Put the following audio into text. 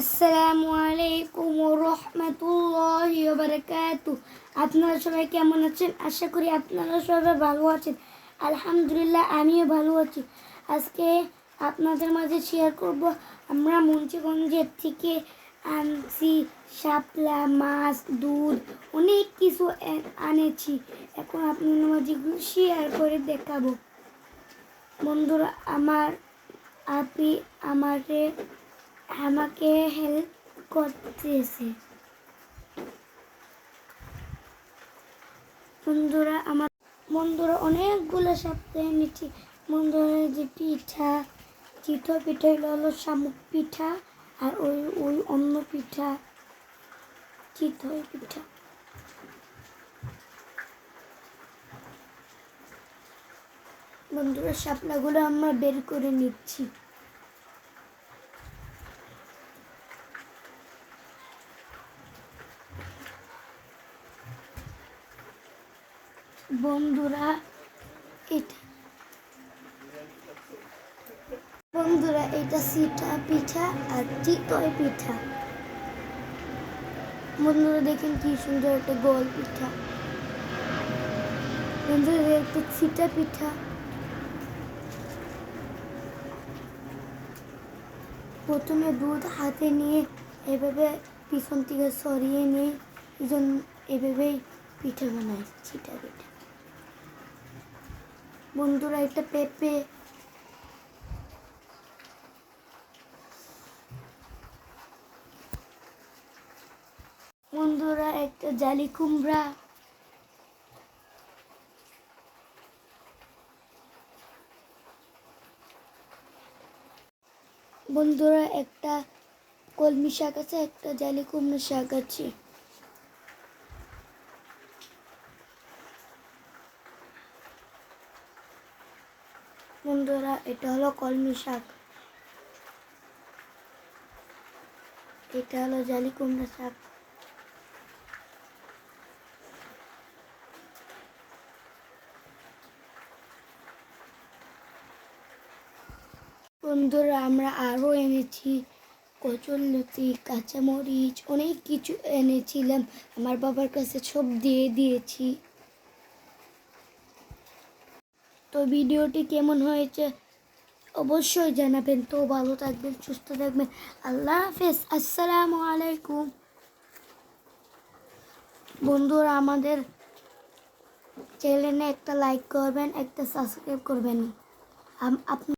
আসসালামু আলাইকুম রহমতুল্লাহি বারাকাতু আপনারা সবাই কেমন আছেন? আশা করি আপনারা সবাই ভালো আছেন। আলহামদুলিল্লাহ, আমিও ভালো আছি। আজকে আপনাদের মাঝে শেয়ার করব আমরা মুন্সিগঞ্জের থেকে আনছি শাপলা, মাছ, দুধ, অনেক কিছু আনেছি। এখন আপনাদের মাঝে শেয়ার করে দেখাবো। বন্ধুরা, আমার আপনি আমাকে আমাকে হেল্প করতেছে। বন্ধুরা, আমার বন্ধুরা, অনেকগুলো সপ্তাহে নিচ্ছি বন্ধুরা যে পিঠা চিতো পিঠা হলো হলো শামুক পিঠা আর ওই ওই অন্য পিঠা চিতই পিঠা। বন্ধুরা, শাপলাগুলো আমরা বের করে নিচ্ছি। বন্ধুরা, এটা বন্ধুরা, এটা সিটা পিঠা আর চিতই পিঠা। বন্ধুরা, দেখেন কি সুন্দর একটা গোল পিঠা। বন্ধুরা একটা সিটা পিঠা। প্রথমে দুধ হাতে নিয়ে এভাবে পিছন থেকে সরিয়ে নিয়ে এভাবেই পিঠা বানায় চিটা পিঠা। বন্ধুরা একটা পেঁপে। বন্ধুরা একটা জালি কুমড়া। বন্ধুরা, একটা কলমি শাক আছে, একটা জালি কুমড়া শাক আছে। বন্ধুরা, এটা হলো কলমি শাক। এটা হলো জালি কুমড়া শাক। বন্ধুরা, আমরা আরও এনেছি কচুরলতি কাঁচামরিচ, অনেক কিছু এনেছিলাম। আমার বাবার কাছে সব দিয়ে দিয়েছি। তো ভিডিওটি কেমন হয়েছে অবশ্যই জানাবেন। তো ভালো থাকবেন, সুস্থ থাকবেন। আল্লাহ হাফেজ। আসসালামু আলাইকুম। বন্ধুরা, আমাদের চ্যানেলে একটা লাইক করবেন, একটা সাবস্ক্রাইব করবেন। আপনি